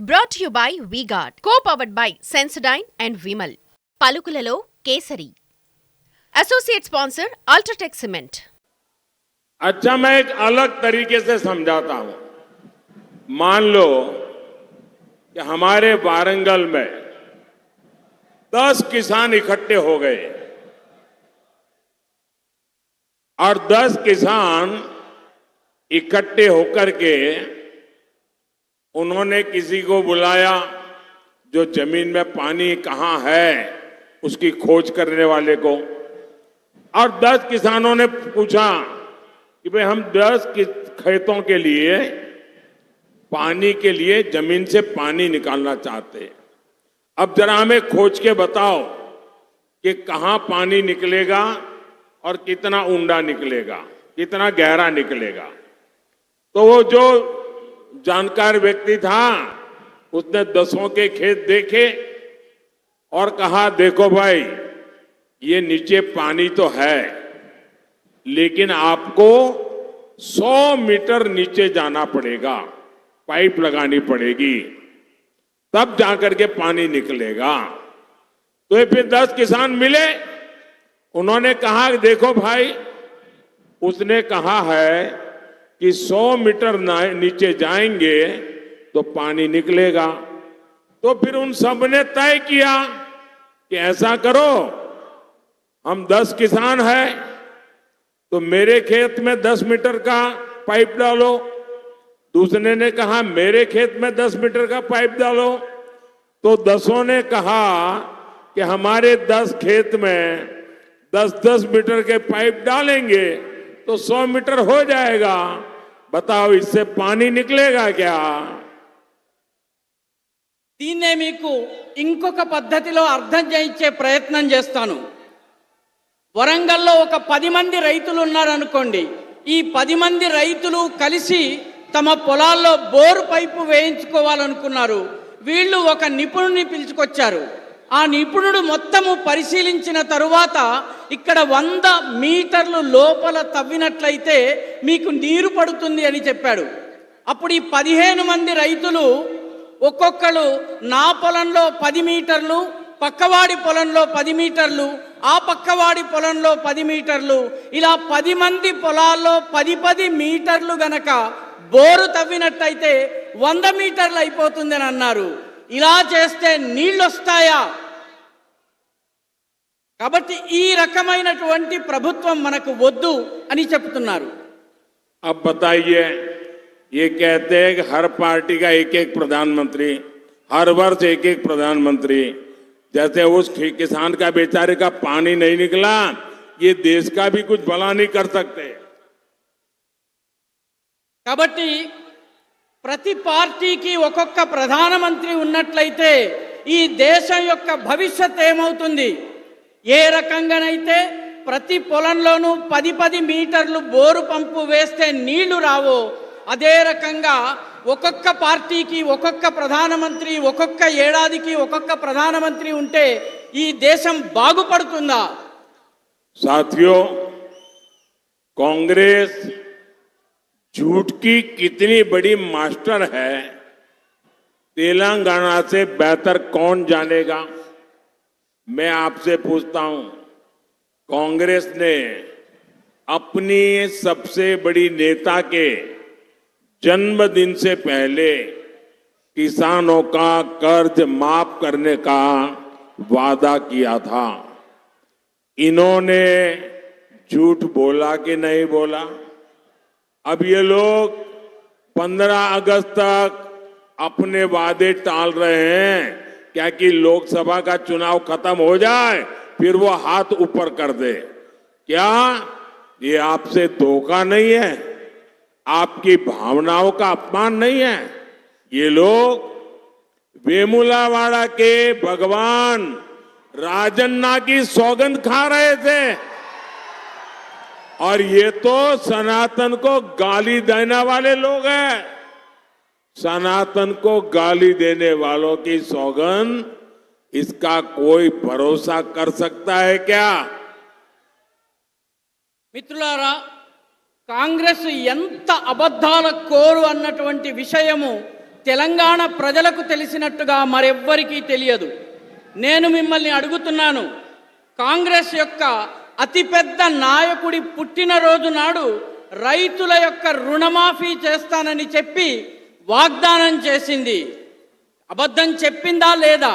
brought you by V Guard co powered by Sensodyne and Vimal పలుకులలో Kesari associate sponsor UltraTech cement अच्छा मैं एक अलग तरीके से समझाता हूं मान लो कि हमारे वारंगल में दस किसान इकट्ठे हो गए और दस किसान इकट्ठे होकर के उन्होंने किसी को बुलाया, जो ज़मीन में पानी कहाँ है, उसकी खोज करने वाले को। और दस किसानों ने पूछा कि भाई, हम दस खेतों के लिए, पानी के लिए ज़मीन से पानी निकालना चाहते हैं। अब जरा हमें खोज के बताओ कि कहाँ पानी निकलेगा और कितना ऊंडा निकलेगा, कितना गहरा निकलेगा। तो वो जो जानकार व्यक्ति था, उसने दसों के खेत देखे और कहा, देखो भाई, ये नीचे पानी तो है, लेकिन आपको 100 मीटर नीचे जाना पड़ेगा, पाइप लगानी पड़ेगी, तब जाकर के पानी निकलेगा। तो ये फिर दस किसान मिले। उन्होंने कहा, देखो भाई, उसने कहा है कि 100 मीटर नीचे जाएँगे तो पानी निकलेगा। तो फिर उन सबने तय किया कि ऐसा करो, हम दस किसान हैं तो मेरे खेत में दस मीटर का पाइप डालो। दूसरे ने कहा, मेरे खेत में दस मीटर का पाइप डालो। तो दसों ने कहा कि हमारे दस खेत में दस दस मीटर के पाइप डालेंगे तो सौ मीटर हो जाएगा। बताओ इससे पानी निकलेगा क्या దీన్నే మీకు ఇంకొక పద్ధతిలో అర్థం చేయించే ప్రయత్నం చేస్తాను వరంగల్లో ఒక పది మంది రైతులు ఉన్నారనుకోండి ఈ పది మంది రైతులు కలిసి తమ పొలాల్లో బోరు పైపు వేయించుకోవాలనుకున్నారు వీళ్ళు ఒక నిపుణుని పిలుచుకొచ్చారు ఆ నిపుణుడు మొత్తము పరిశీలించిన తరువాత ఇక్కడ వంద మీటర్లు లోపల తవ్వినట్లయితే మీకు నీరు పడుతుంది అని చెప్పాడు. అప్పుడు ఈ పదిహేను మంది రైతులు ఒక్కొక్కరు నా పొలంలో పది మీటర్లు పక్కవాడి పొలంలో పది మీటర్లు ఆ పక్కవాడి పొలంలో పది మీటర్లు ఇలా పది మంది పొలాల్లో పది పది మీటర్లు గనక బోరు తవ్వినట్టయితే వంద మీటర్లు అయిపోతుందని అన్నారు. ఇలా చేస్తే నీళ్ళు వస్తాయా కాబట్టి ఈ రకమైనటువంటి ప్రభుత్వం మనకు వద్దు అని చెప్తున్నారు. अब बताइए ये कहते हैं कि हर पार्टी का एक एक प्रधानमंत्री हर वर्ष एक एक प्रधानमंत्री जैसे उस कि- किसान का बेचारे का पानी नहीं निकला ये देश का भी कुछ भला नहीं कर सकते కాబట్టి ప్రతి పార్టీకి ఒక్కొక్క ప్రధానమంత్రి ఉన్నట్లయితే ఈ దేశం యొక్క భవిష్యత్ ఏమవుతుంది ఏ రకంగానైతే ప్రతి పొలంలోనూ పది పది మీటర్లు బోరు పంపు వేస్తే నీళ్లు రావో అదే రకంగా ఒక్కొక్క పార్టీకి ఒక్కొక్క ప్రధానమంత్రి ఒక్కొక్క ఏడాదికి ఒక్కొక్క ప్రధానమంత్రి ఉంటే ఈ దేశం బాగుపడుతుందా साथियों कांग्रेस झूठ की कितनी बड़ी मास्टर है तेलंगाना से बेहतर कौन जानेगा मैं आपसे पूछता हूं कांग्रेस ने अपनी सबसे बड़ी नेता के जन्मदिन से पहले किसानों का कर्ज माफ़ करने का वादा किया था। इन्होंने झूठ बोला कि नहीं बोला? अब ये लोग 15 अगस्त तक अपने वादे टाल रहे हैं। क्या कि लोकसभा का चुनाव खत्म हो जाए? फिर वो हाथ ऊपर कर दे। क्या? ये आपसे धोखा नहीं है। आपकी भावनाओं का अपमान नहीं है। ये लोग वेमुलावाड़ा के भगवान राजन्ना की सौगंध खा रहे थे। और ये तो सनातन को गाली देने वाले लोग हैं। सनातन को गाली देने वालों की सौगंध इसका कोई भरोसा कर सकता है क्या మిత్రులారా కాంగ్రెస్ ఎంత అబద్ధాల కోరు అన్నటువంటి విషయము తెలంగాణ ప్రజలకు తెలిసినట్టుగా మరెవ్వరికీ తెలియదు నేను మిమ్మల్ని అడుగుతున్నాను కాంగ్రెస్ యొక్క అతిపెద్ద నాయకుడి పుట్టినరోజు నాడు రైతుల యొక్క రుణమాఫీ చేస్తానని చెప్పి వాగ్దానం చేసింది అబద్ధం చెప్పిందా లేదా